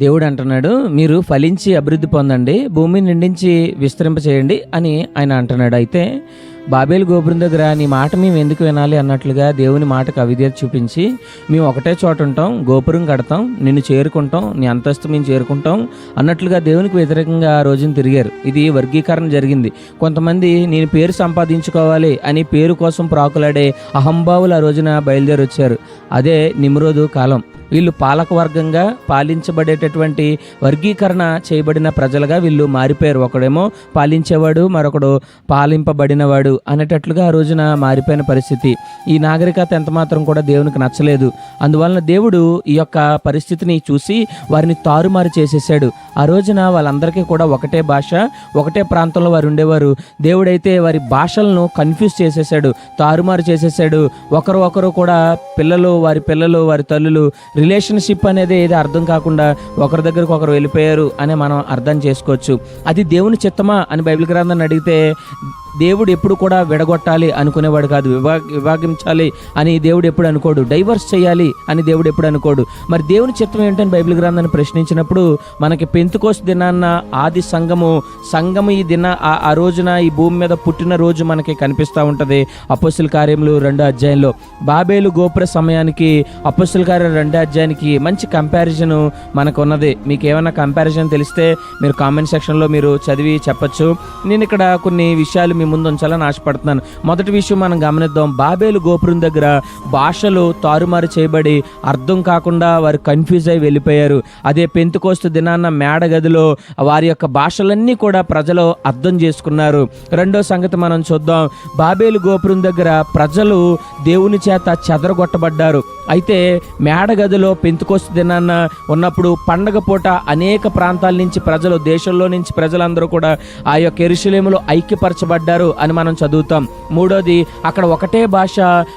దేవుడు అంటున్నాడు మీరు ఫలించి అభివృద్ధి పొందండి భూమిని నిండించి విస్తరింప చేయండి అని ఆయన అంటున్నాడు. అయితే బాబేలు గోపురం దగ్గర నీ మాట మేము ఎందుకు వినాలి అన్నట్లుగా దేవుని మాటకు అవిధేత చూపించి మేము ఒకటే చోట ఉంటాం గోపురం కడతాం నిన్ను చేరుకుంటాం నీ అంతస్తు మేము చేరుకుంటాం అన్నట్లుగా దేవునికి వ్యతిరేకంగా ఆ రోజున తిరిగారు. ఇది వర్గీకరణ జరిగింది. కొంతమంది నేను పేరు సంపాదించుకోవాలి అని పేరు కోసం ప్రాకులాడే అహంభావులు ఆ రోజున బయలుదేరి వచ్చారు అదే నిమ్రోదు కాలం. వీళ్ళు పాలకవర్గంగా పాలించబడేటటువంటి వర్గీకరణ చేయబడిన ప్రజలుగా వీళ్ళు మారిపోయారు. ఒకడేమో పాలించేవాడు మరొకడు పాలింపబడినవాడు అనేటట్లుగా ఆ రోజున మారిపోయిన పరిస్థితి. ఈ నాగరికత ఎంత మాత్రం కూడా దేవునికి నచ్చలేదు. అందువలన దేవుడు ఈ యొక్క పరిస్థితిని చూసి వారిని తారుమారు చేసేసాడు. ఆ రోజున వాళ్ళందరికీ కూడా ఒకటే భాష ఒకటే ప్రాంతంలో వారు ఉండేవారు. దేవుడైతే వారి భాషలను కన్ఫ్యూజ్ చేసేసాడు తారుమారు చేసేసాడు. ఒకరు ఒకరు కూడా పిల్లలు వారి పిల్లలు వారి తల్లులు రిలేషన్షిప్ అనేది ఏది అర్థం కాకుండా ఒకరి దగ్గరకు ఒకరు వెళ్ళిపోయారు అని మనం అర్థం చేసుకోవచ్చు. అది దేవుని చిత్తమా అని బైబిల్ గ్రంథాన్ని అడిగితే దేవుడు ఎప్పుడు కూడా విడగొట్టాలి అనుకునేవాడు కాదు. విభా విభాగించాలి అని దేవుడు ఎప్పుడు అనుకోడు. డైవర్స్ చేయాలి అని దేవుడు ఎప్పుడు అనుకోడు. మరి దేవుని చిత్తం ఏంటని బైబిల్ గ్రంథాన్ని ప్రశ్నించినప్పుడు మనకి పెంతుకోస్ దినాన్న ఆది సంఘము సంఘము ఈ దిన ఆ- ఆ రోజున ఈ భూమి మీద పుట్టిన రోజు మనకి కనిపిస్తూ ఉంటుంది. అపస్సుల కార్యములు రెండో అధ్యాయంలో. బాబేలు గోపుర సమయానికి అపస్సుల కార్యం రెండో అధ్యాయానికి మంచి కంపారిజన్ మనకు ఉన్నది మీకు ఏమైనా కంపారిజన్ తెలిస్తే మీరు కామెంట్ సెక్షన్లో మీరు చదివి చెప్పచ్చు. నేను ఇక్కడ కొన్ని విషయాలు మీ ముందు ఉంచాలని ఆశపడుతున్నాను. మొదటి విషయం మనం గమనిద్దాం. బాబేలు గోపురం దగ్గర భాషలు తారుమారు చేయబడి అర్థం కాకుండా వారు కన్ఫ్యూజ్ అయి వెళ్ళిపోయారు. అదే పెంతుకోస్తు దినాన్న మేడ గదిలో వారి యొక్క భాషలన్నీ కూడా ప్రజలు అర్థం చేసుకున్నారు. రెండో సంగతి మనం చూద్దాం. బాబేలు గోపురం దగ్గర ప్రజలు దేవుని చేత చెదరగొట్టబడ్డారు. అయితే మేడగదిలో పెంతుకోస్తు దినాన్న ఉన్నప్పుడు పండగ పూట అనేక ప్రాంతాల నుంచి ప్రజలు దేశంలో నుంచి ప్రజలందరూ కూడా ఆ యొక్క ఎరుషలేములో ఐక్యపరచబడ్డారు. అని మనం చదువుతాం. మూడోది అక్కడ ఒకటే భాష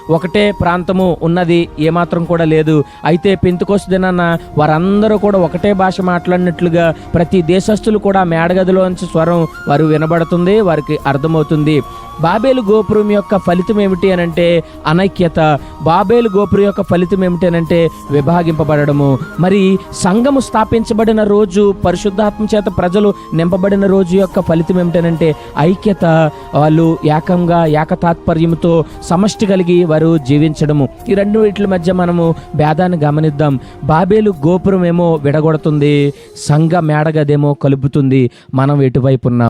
ఒకటే ప్రాంతము ఉన్నది ఏమాత్రం కూడా లేదు. అయితే పెంతుకోసు దినాన వారందరూ కూడా ఒకటే భాష మాట్లాడినట్లుగా ప్రతి దేశస్తులు కూడా మేడగదిలోంచి స్వరం వారు వినబడుతుంది వారికి అర్థమవుతుంది. బాబేలు గోపురం యొక్క ఫలితం ఏమిటి అని అంటే అనైక్యత. బాబేలు గోపురం యొక్క ఫలితం ఏమిటి అని అంటే విభాగింపబడము మరి సంఘము స్థాపించబడిన రోజు పరిశుద్ధాత్మ చేత ప్రజలు నింపబడిన రోజు యొక్క ఫలితం ఏమిటనంటే ఐక్యత. వాళ్ళు ఏకంగా ఏకతాత్పర్యంతో సమష్టి కలిగి వారు జీవించడము. ఈ రెండు వీటి మధ్య మనము భేదాన్ని గమనిద్దాం. బాబేలు గోపురం ఏమో విడగొడుతుంది సంఘ మేడగదేమో కలుపుతుంది. మనం ఎటువైపు ఉన్నాం